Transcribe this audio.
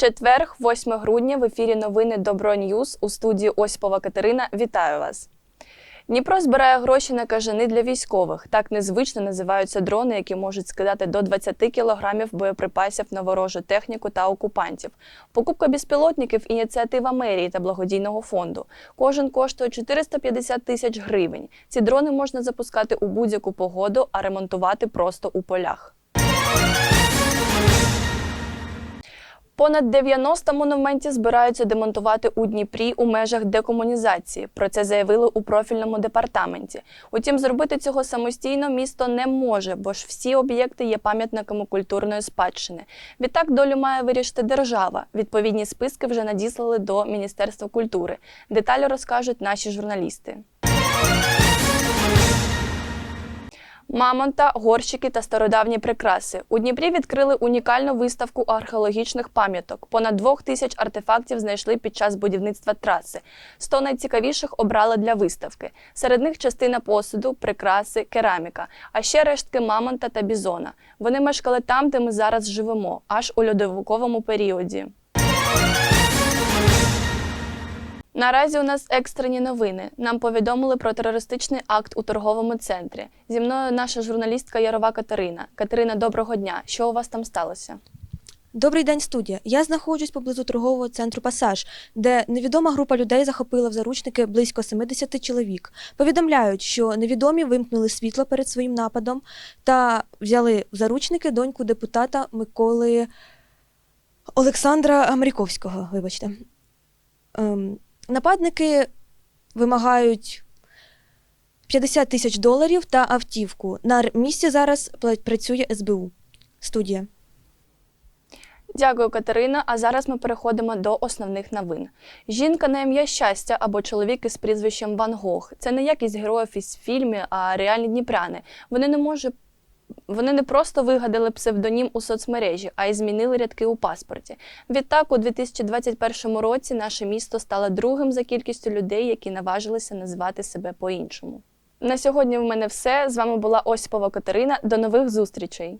Четверг, 8 грудня, в ефірі новини Добро Ньюз у студії Осіпова Катерина. Вітаю вас. Дніпро збирає гроші на кажани для військових. Так незвично називаються дрони, які можуть скидати до 20 кілограмів боєприпасів на ворожу техніку та окупантів. Покупка безпілотників ініціатива мерії та благодійного фонду. Кожен коштує 450 тисяч гривень. Ці дрони можна запускати у будь-яку погоду, а ремонтувати просто у полях. Понад 90 монументів збираються демонтувати у Дніпрі у межах декомунізації. Про це заявили у профільному департаменті. Утім, зробити цього самостійно місто не може, бо ж всі об'єкти є пам'ятниками культурної спадщини. Відтак долю має вирішити держава. Відповідні списки вже надіслали до Міністерства культури. Деталі розкажуть наші журналісти. Мамонта, горщики та стародавні прикраси. У Дніпрі відкрили унікальну виставку археологічних пам'яток. Понад двох тисяч артефактів знайшли під час будівництва траси. Сто найцікавіших обрали для виставки. Серед них частина посуду, прикраси, кераміка, а ще рештки мамонта та бізона. Вони мешкали там, де ми зараз живемо, аж у льодовиковому періоді. Наразі у нас екстрені новини. Нам повідомили про терористичний акт у торговому центрі. Зі мною наша журналістка Ярова Катерина. Катерина, доброго дня. Що у вас там сталося? Добрий день, студія. Я знаходжусь поблизу торгового центру Пасаж, де невідома група людей захопила в заручники близько 70 чоловік. Повідомляють, що невідомі вимкнули світло перед своїм нападом та взяли в заручники доньку депутата Миколи Олександра Маріковського. Вибачте. Ем, нападники вимагають 50 тисяч доларів та автівку. На місці зараз працює СБУ. Студія. Дякую, Катерина. А зараз ми переходимо до основних новин. Жінка на ім'я щастя або чоловік із прізвищем Ван Гог. Це не якість героїв із фільмів, а реальні дніпряни. Вони не можуть. Вони не просто вигадали псевдонім у соцмережі, а й змінили рядки у паспорті. Відтак, у 2021 році наше місто стало другим за кількістю людей, які наважилися називати себе по-іншому. На сьогодні в мене все. З вами була Осіпова Катерина. До нових зустрічей!